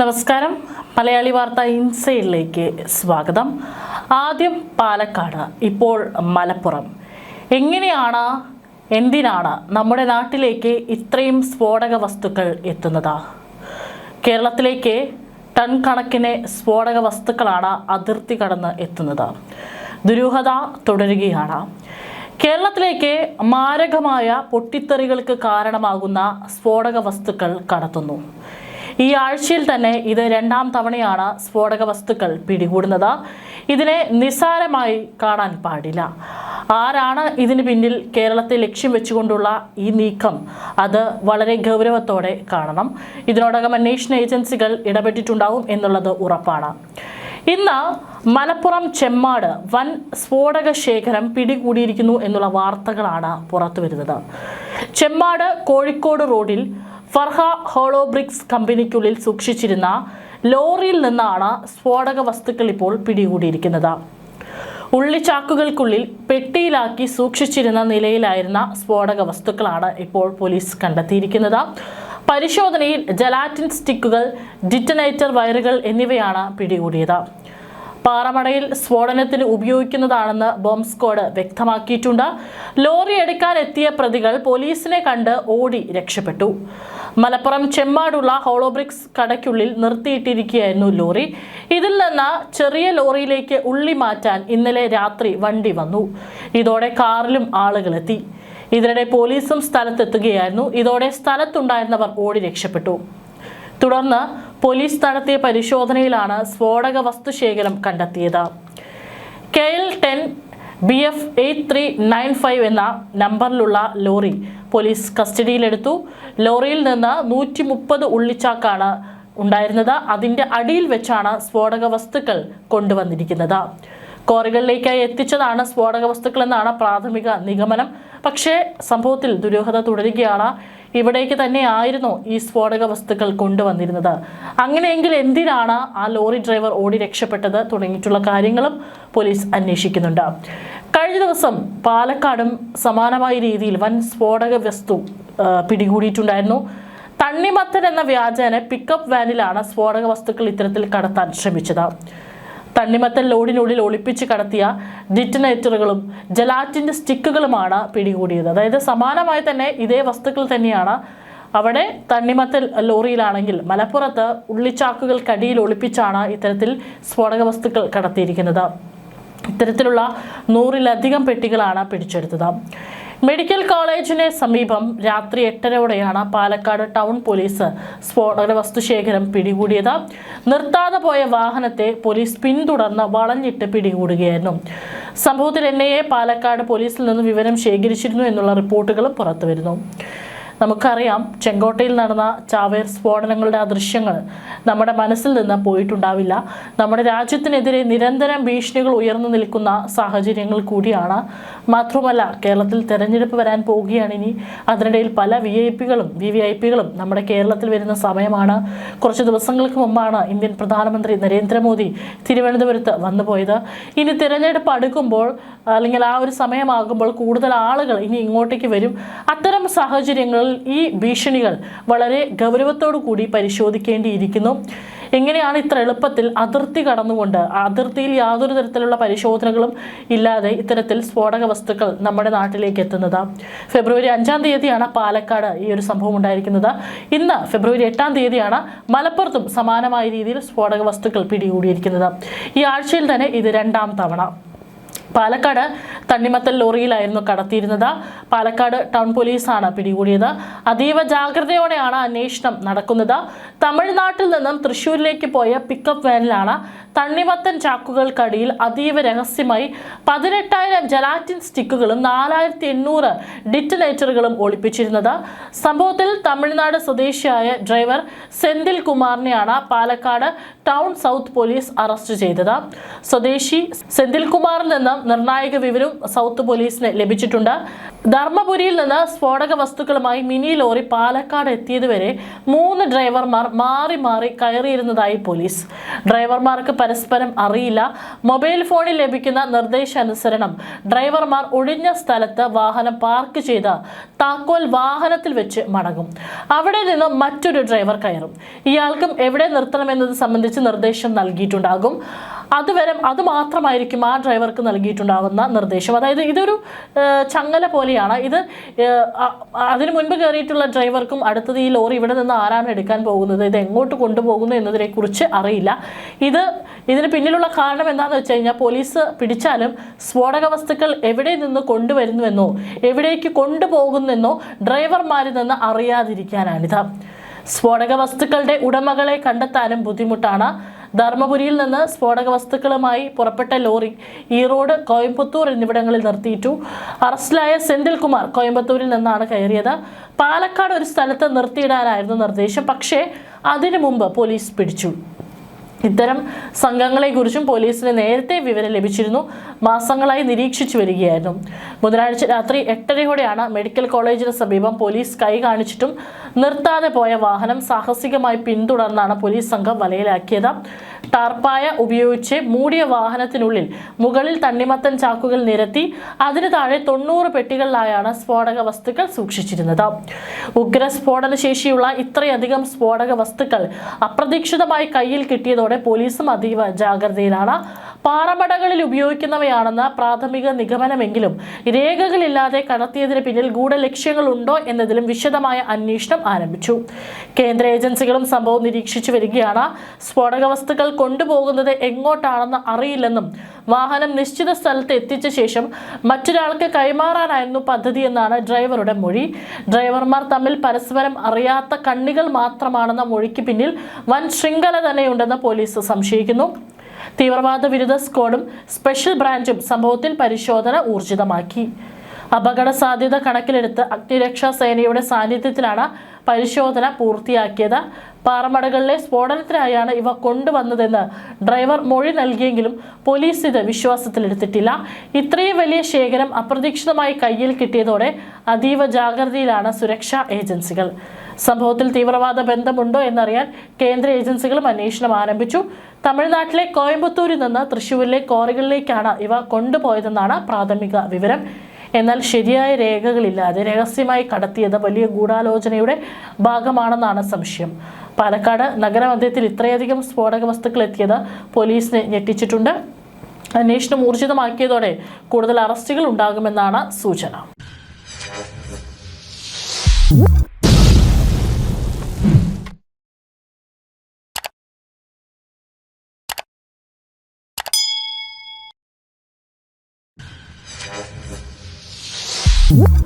നമസ്കാരം. മലയാളി വാർത്ത ഇൻസൈഡിലേക്ക് സ്വാഗതം. ആദ്യം പാലക്കാട് ഇപ്പോൾ മലപ്പുറം. എങ്ങനെയാണ് എന്തിനാണ് നമ്മുടെ നാട്ടിലേക്ക് ഇത്രയും സ്ഫോടക വസ്തുക്കൾ എത്തുന്നത്? കേരളത്തിലേക്ക് ടൺ കണക്കിന് സ്ഫോടക വസ്തുക്കളാണ് അതിർത്തി കടന്ന് എത്തുന്നത്. ദുരൂഹത തുടരുകയാണ്. കേരളത്തിലേക്ക് മാരകമായ പൊട്ടിത്തെറികൾക്ക് കാരണമാകുന്ന സ്ഫോടക വസ്തുക്കൾ കടത്തുന്നു. ഈ ആഴ്ചയിൽ തന്നെ ഇത് രണ്ടാം തവണയാണ് സ്ഫോടക വസ്തുക്കൾ പിടികൂടുന്നത്. ഇതിനെ നിസ്സാരമായി കാണാൻ പാടില്ല. ആരാണ് ഇതിന് പിന്നിൽ കേരളത്തെ ലക്ഷ്യം വെച്ചുകൊണ്ടുള്ള ഈ നീക്കം? അത് വളരെ ഗൗരവത്തോടെ കാണണം. ഇതിനോടകം അന്വേഷണ ഏജൻസികൾ ഇടപെട്ടിട്ടുണ്ടാവും എന്നുള്ളത് ഉറപ്പാണ്. ഇന്ന് മലപ്പുറം ചെമ്മാട് വൻ സ്ഫോടക ശേഖരം പിടികൂടിയിരിക്കുന്നു എന്നുള്ള വാർത്തകളാണ് പുറത്തു വരുന്നത് ചെമ്മാട് കോഴിക്കോട് റോഡിൽ ഫർഹ ഹോളോബ്രിക്സ് കമ്പനിക്കുള്ളിൽ സൂക്ഷിച്ചിരുന്ന ലോറിയിൽ നിന്നാണ് സ്ഫോടക വസ്തുക്കൾ ഇപ്പോൾ പിടികൂടിയിരിക്കുന്നത്. ഉള്ളിച്ചാക്കുകൾക്കുള്ളിൽ പെട്ടിയിലാക്കി സൂക്ഷിച്ചിരുന്ന നിലയിലായിരുന്ന സ്ഫോടക വസ്തുക്കളാണ് ഇപ്പോൾ പോലീസ് കണ്ടെത്തിയിരിക്കുന്നത്. പരിശോധനയിൽ ജലാറ്റിൻ സ്റ്റിക്കുകൾ ഡിറ്റനേറ്റർ വയറുകൾ എന്നിവയാണ് പിടികൂടിയത്. പാറമടയിൽ സ്ഫോടനത്തിന് ഉപയോഗിക്കുന്നതാണെന്ന് ബോംബ് സ്ക്വാഡ് വ്യക്തമാക്കിയിട്ടുണ്ട്. ലോറി എടുക്കാൻ എത്തിയ പ്രതികൾ പോലീസിനെ കണ്ട് ഓടി രക്ഷപ്പെട്ടു. മലപ്പുറം ചെമ്മാടുള്ള ഹോളോബ്രിക്സ് കടയ്ക്കുള്ളിൽ നിർത്തിയിട്ടിരിക്കുകയായിരുന്നു ലോറി. ഇതിൽ നിന്ന് ചെറിയ ലോറിയിലേക്ക് ഉള്ളി മാറ്റാൻ ഇന്നലെ രാത്രി വണ്ടി വന്നു. ഇതോടെ കാറിലും ആളുകളെത്തി ഇതിനിടെ പോലീസും സ്ഥലത്തെത്തുകയായിരുന്നു. ഇതോടെ സ്ഥലത്തുണ്ടായിരുന്നവർ ഓടി രക്ഷപ്പെട്ടു. തുടർന്ന് പോലീസ് നടത്തിയ പരിശോധനയിലാണ് സ്ഫോടക വസ്തു ശേഖരം കണ്ടെത്തിയത്. K L ten B F eight three nine five എന്ന നമ്പറിലുള്ള ലോറി പോലീസ് കസ്റ്റഡിയിലെടുത്തു. ലോറിയിൽ നിന്ന് നൂറ്റി മുപ്പത് ഉള്ളിച്ചാക്കാണ് ഉണ്ടായിരുന്നത്. അതിന്റെ അടിയിൽ വെച്ചാണ് സ്ഫോടക വസ്തുക്കൾ കൊണ്ടുവന്നിരിക്കുന്നത്. കോറികളിലേക്കായി എത്തിച്ചതാണ് സ്ഫോടക വസ്തുക്കൾ എന്നാണ് പ്രാഥമിക നിഗമനം. പക്ഷേ സംഭവത്തിൽ ദുരൂഹത തുടരുകയാണ്. ഇവിടേക്ക് തന്നെ ആയിരുന്നു ഈ സ്ഫോടക വസ്തുക്കൾ കൊണ്ടുവന്നിരുന്നത്. അങ്ങനെയെങ്കിൽ എന്തിനാണ് ആ ലോറി ഡ്രൈവർ ഓടി രക്ഷപ്പെട്ടത്? തുടങ്ങിയിട്ടുള്ള കാര്യങ്ങളും പോലീസ് അന്വേഷിക്കുന്നുണ്ട്. കഴിഞ്ഞ ദിവസം പാലക്കാടും സമാനമായ രീതിയിൽ വൻ സ്ഫോടക വസ്തു പിടികൂടിയിട്ടുണ്ടായിരുന്നു. തണ്ണിമത്തൻ എന്ന വ്യാജേന പിക്കപ്പ് വാനിലാണ് സ്ഫോടക വസ്തുക്കൾ ഇത്തരത്തിൽ കടത്താൻ ശ്രമിച്ചത്. തണ്ണിമത്തൻ ലോഡിനുള്ളിൽ ഒളിപ്പിച്ച് കടത്തിയ ഡിറ്റനേറ്ററുകളും ജലാറ്റിന്റെ സ്റ്റിക്കുകളുമാണ് പിടികൂടിയത്. അതായത് സമാനമായി തന്നെ ഇതേ വസ്തുക്കൾ തന്നെയാണ് അവിടെ തണ്ണിമത്തൽ ലോറിയിലാണെങ്കിൽ മലപ്പുറത്ത് ഉള്ളിച്ചാക്കുകൾക്കടിയിൽ ഒളിപ്പിച്ചാണ് ഇത്തരത്തിൽ സ്ഫോടക വസ്തുക്കൾ കടത്തിയിരിക്കുന്നത്. ഇത്തരത്തിലുള്ള നൂറിലധികം പെട്ടികളാണ് പിടിച്ചെടുത്തത്. മെഡിക്കൽ കോളേജിന് സമീപം രാത്രി എട്ടരയോടെയാണ് പാലക്കാട് ടൗൺ പോലീസ് സ്ഫോടക വസ്തുശേഖരം പിടികൂടിയത്. നിർത്താതെ പോയ വാഹനത്തെ പോലീസ് പിന്തുടർന്ന് വളഞ്ഞിട്ട് പിടികൂടുകയായിരുന്നു. സംഭവത്തിൽ എൻ പാലക്കാട് പോലീസിൽ നിന്ന് വിവരം ശേഖരിച്ചിരുന്നു എന്നുള്ള റിപ്പോർട്ടുകളും പുറത്തുവരുന്നു. നമുക്കറിയാം ചെങ്കോട്ടയിൽ നടന്ന ചാവേർ സ്ഫോടനങ്ങളുടെ ആ ദൃശ്യങ്ങൾ നമ്മുടെ മനസ്സിൽ നിന്ന് പോയിട്ടുണ്ടാവില്ല. നമ്മുടെ രാജ്യത്തിനെതിരെ നിരന്തരം ഭീഷണികൾ ഉയർന്നു നിൽക്കുന്ന സാഹചര്യങ്ങൾ കൂടിയാണ്. മാത്രമല്ല കേരളത്തിൽ തെരഞ്ഞെടുപ്പ് വരാൻ പോവുകയാണ് ഇനി. അതിനിടയിൽ പല വി ഐ പികളും വി വി ഐ പികളും നമ്മുടെ കേരളത്തിൽ വരുന്ന സമയമാണ്. കുറച്ച് ദിവസങ്ങൾക്ക് മുമ്പാണ് ഇന്ത്യൻ പ്രധാനമന്ത്രി നരേന്ദ്രമോദി തിരുവനന്തപുരത്ത് വന്നുപോയത് ഇനി തിരഞ്ഞെടുപ്പ് അടുക്കുമ്പോൾ അല്ലെങ്കിൽ ആ ഒരു സമയമാകുമ്പോൾ കൂടുതൽ ആളുകൾ ഇനി ഇങ്ങോട്ടേക്ക് വരും. അത്തരം സാഹചര്യങ്ങളിൽ ഈ ഭീഷണികൾ വളരെ ഗൗരവത്തോടു കൂടി പരിശോധിക്കേണ്ടിയിരിക്കുന്നു. എങ്ങനെയാണ് ഇത്ര എളുപ്പത്തിൽ അതിർത്തി കടന്നുകൊണ്ട് അതിർത്തിയിൽ യാതൊരു തരത്തിലുള്ള പരിശോധനകളും ഇല്ലാതെ ഇത്തരത്തിൽ സ്ഫോടക വസ്തുക്കൾ നമ്മുടെ നാട്ടിലേക്ക് എത്തുന്നത്? ഫെബ്രുവരി അഞ്ചാം തീയതിയാണ് പാലക്കാട് ഈ ഒരു സംഭവം ഉണ്ടായിരിക്കുന്നത്. ഇന്ന് ഫെബ്രുവരി എട്ടാം തീയതിയാണ് മലപ്പുറത്തും സമാനമായ രീതിയിൽ സ്ഫോടക വസ്തുക്കൾ പിടികൂടിയിരിക്കുന്നത്. ഈ ആഴ്ചയിൽ തന്നെ ഇത് രണ്ടാം തവണ. പാലക്കാട് തണ്ണിമത്തൽ ലോറിയിലായിരുന്നു കടത്തിയിരുന്നത്. പാലക്കാട് ടൗൺ പോലീസാണ് പിടികൂടിയത്. അതീവ ജാഗ്രതയോടെയാണ് അന്വേഷണം നടക്കുന്നത്. തമിഴ്നാട്ടിൽ നിന്നും തൃശ്ശൂരിലേക്ക് പോയ പിക്കപ്പ് വാനിലാണ് തണ്ണിമത്തൻ ചാക്കുകൾക്കടിയിൽ അതീവ രഹസ്യമായി പതിനെട്ടായിരം ജലാറ്റിൻ സ്റ്റിക്കുകളും നാലായിരത്തി എണ്ണൂറ് ഡിറ്റനേറ്ററുകളും ഒളിപ്പിച്ചിരുന്നത്. സംഭവത്തിൽ തമിഴ്നാട് സ്വദേശിയായ driver Senthil കുമാറിനെയാണ് Palakkad town south police arrest ചെയ്തത്. സ്വദേശി സെന്തിൽ കുമാറിൽ നിന്നും നിർണായക വിവരം സൗത്ത് പോലീസിന് ലഭിച്ചിട്ടുണ്ട്. ധർമ്മപുരിയിൽ നിന്ന് സ്ഫോടക വസ്തുക്കളുമായി മിനി ലോറി പാലക്കാട് എത്തിയതുവരെ മൂന്ന് ഡ്രൈവർമാർ മാറി മാറി കയറിയിരുന്നതായി പോലീസ്. ഡ്രൈവർമാർക്ക് പരസ്പരം അറിയില്ല. മൊബൈൽ ഫോണിൽ ലഭിക്കുന്ന നിർദ്ദേശാനുസരണം ഡ്രൈവർമാർ ഒഴിഞ്ഞ സ്ഥലത്ത് വാഹനം പാർക്ക് ചെയ്ത് താക്കോൽ വാഹനത്തിൽ വെച്ച് മടങ്ങും. അവിടെ നിന്ന് മറ്റൊരു ഡ്രൈവർ കയറും. ഇയാൾക്കും എവിടെ നിർത്തണമെന്നത് സംബന്ധിച്ച് നിർദ്ദേശം നൽകിയിട്ടുണ്ടാകും. അതുവരെ അതുമാത്രമായിരിക്കും ആ ഡ്രൈവർക്ക് നൽകിയിട്ടുണ്ടാകുന്ന നിർദ്ദേശം. അതായത് ഇതൊരു ചങ്ങല ചങ്ങല പോലെയാണ്. ഇത് അതിനു മുൻപ് കയറിയിട്ടുള്ള ഡ്രൈവർക്കും അടുത്തത് ഈ ലോറി ഇവിടെ നിന്ന് ആരാണ് എടുക്കാൻ പോകുന്നത് ഇത് എങ്ങോട്ട് കൊണ്ടുപോകുന്നു എന്നതിനെ കുറിച്ച് അറിയില്ല. ഇത് ഇതിന് പിന്നിലുള്ള കാരണം എന്താണെന്ന് വെച്ച് കഴിഞ്ഞാൽ പോലീസ് പിടിച്ചാലും സ്ഫോടക വസ്തുക്കൾ എവിടെ നിന്ന് കൊണ്ടുവരുന്നുവെന്നോ എവിടേക്ക് കൊണ്ടുപോകുന്നെന്നോ ഡ്രൈവർമാരിൽ നിന്ന് അറിയാതിരിക്കാനാണിത് സ്ഫോടക വസ്തുക്കളുടെ ഉടമകളെ കണ്ടെത്താനും ബുദ്ധിമുട്ടാണ്. ധർമ്മപുരിയിൽ നിന്ന് സ്ഫോടക വസ്തുക്കളുമായി പുറപ്പെട്ട ലോറി ഈറോഡ് കോയമ്പത്തൂർ എന്നിവിടങ്ങളിൽ നിർത്തിയിട്ടു. അറസ്റ്റിലായ സെന്തിൽകുമാർ കോയമ്പത്തൂരിൽ നിന്നാണ് കയറിയത്. പാലക്കാട് ഒരു സ്ഥലത്ത് നിർത്തിയിടാനായിരുന്നു നിർദ്ദേശം. പക്ഷേ അതിനു മുമ്പ് പോലീസ് പിടിച്ചു. ഇത്തരം സംഘങ്ങളെക്കുറിച്ചും പോലീസിന് നേരത്തെ വിവരം ലഭിച്ചിരുന്നു. മാസങ്ങളായി നിരീക്ഷിച്ചു വരികയായിരുന്നു. ബുധനാഴ്ച രാത്രി എട്ടരയോടെയാണ് മെഡിക്കൽ കോളേജിന് സമീപം പോലീസ് കൈ കാണിച്ചിട്ടും നിർത്താതെ പോയ വാഹനം സാഹസികമായി പിന്തുടർന്നാണ് പോലീസ് സംഘം വലയിലാക്കിയത്. ടാർപ്പായ ഉപയോഗിച്ച് മൂടിയ വാഹനത്തിനുള്ളിൽ മുകളിൽ തണ്ണിമത്തൻ ചാക്കുകൾ നിരത്തി അതിന് താഴെ തൊണ്ണൂറ് പെട്ടികളിലായാണ് സ്ഫോടക വസ്തുക്കൾ സൂക്ഷിച്ചിരുന്നത്. ഉഗ്ര സ്ഫോടന ശേഷിയുള്ള ഇത്രയധികം സ്ഫോടക വസ്തുക്കൾ അപ്രതീക്ഷിതമായി കയ്യിൽ കിട്ടിയതോടെ പോലീസും അതീവ ജാഗ്രതയിലാണ്. പാറമടകളിൽ ഉപയോഗിക്കുന്നവയാണെന്ന പ്രാഥമിക നിഗമനമെങ്കിലും രേഖകളില്ലാതെ കടത്തിയതിന് പിന്നിൽ ഗൂഢലക്ഷ്യങ്ങളുണ്ടോ എന്നതിലും വിശദമായ അന്വേഷണം ആരംഭിച്ചു. കേന്ദ്ര ഏജൻസികളും സംഭവം നിരീക്ഷിച്ചു വരികയാണ്. സ്ഫോടക വസ്തുക്കൾ കൊണ്ടുപോകുന്നത് എങ്ങോട്ടാണെന്ന് അറിയില്ലെന്നും വാഹനം നിശ്ചിത സ്ഥലത്ത് എത്തിച്ച ശേഷം മറ്റൊരാൾക്ക് കൈമാറാനായിരുന്നു പദ്ധതി എന്നാണ് ഡ്രൈവറുടെ മൊഴി. ഡ്രൈവർമാർ തമ്മിൽ പരസ്പരം അറിയാത്ത കണ്ണികൾ മാത്രമാണെന്ന മൊഴിക്ക് പിന്നിൽ വൻ ശൃംഖല തന്നെയുണ്ടെന്ന് പോലീസ് സംശയിക്കുന്നു. തീവ്രവാദ വിരുദ്ധ സ്ക്വാഡും സ്പെഷ്യൽ ബ്രാഞ്ചും സംഭവത്തിൽ പരിശോധന ഊർജിതമാക്കി. അപകട സാധ്യത കണക്കിലെടുത്ത് അഗ്നിരക്ഷാ സേനയുടെ സാന്നിധ്യത്തിലാണ് പരിശോധന പൂർത്തിയാക്കിയത്. പാറമടകളിലെ സ്ഫോടനത്തിനായാണ് ഇവ കൊണ്ടുവന്നതെന്ന് ഡ്രൈവർ മൊഴി നൽകിയെങ്കിലും പോലീസ് ഇത് വിശ്വാസത്തിലെടുത്തിട്ടില്ല. ഇത്രയും വലിയ ശേഖരം അപ്രതീക്ഷിതമായി കയ്യിൽ കിട്ടിയതോടെ അതീവ ജാഗ്രതയിലാണ് സുരക്ഷാ ഏജൻസികൾ. സംഭവത്തിൽ തീവ്രവാദ ബന്ധമുണ്ടോ എന്നറിയാൻ കേന്ദ്ര ഏജൻസികളും അന്വേഷണം ആരംഭിച്ചു. തമിഴ്നാട്ടിലെ കോയമ്പത്തൂരിൽ നിന്ന് തൃശ്ശൂരിലെ കോറികളിലേക്കാണ് ഇവ കൊണ്ടുപോയതെന്നാണ് പ്രാഥമിക വിവരം. എന്നാൽ ശരിയായ രേഖകളില്ലാതെ രഹസ്യമായി കടത്തിയത് വലിയ ഗൂഢാലോചനയുടെ ഭാഗമാണെന്നാണ് സംശയം. പാലക്കാട് നഗരമധ്യത്തിൽ ഇത്രയധികം സ്ഫോടക വസ്തുക്കൾ എത്തിയത് പോലീസിനെ ഞെട്ടിച്ചിട്ടുണ്ട്. അന്വേഷണം ഊർജിതമാക്കിയതോടെ കൂടുതൽ അറസ്റ്റുകൾ ഉണ്ടാകുമെന്നാണ് സൂചന. Whoop!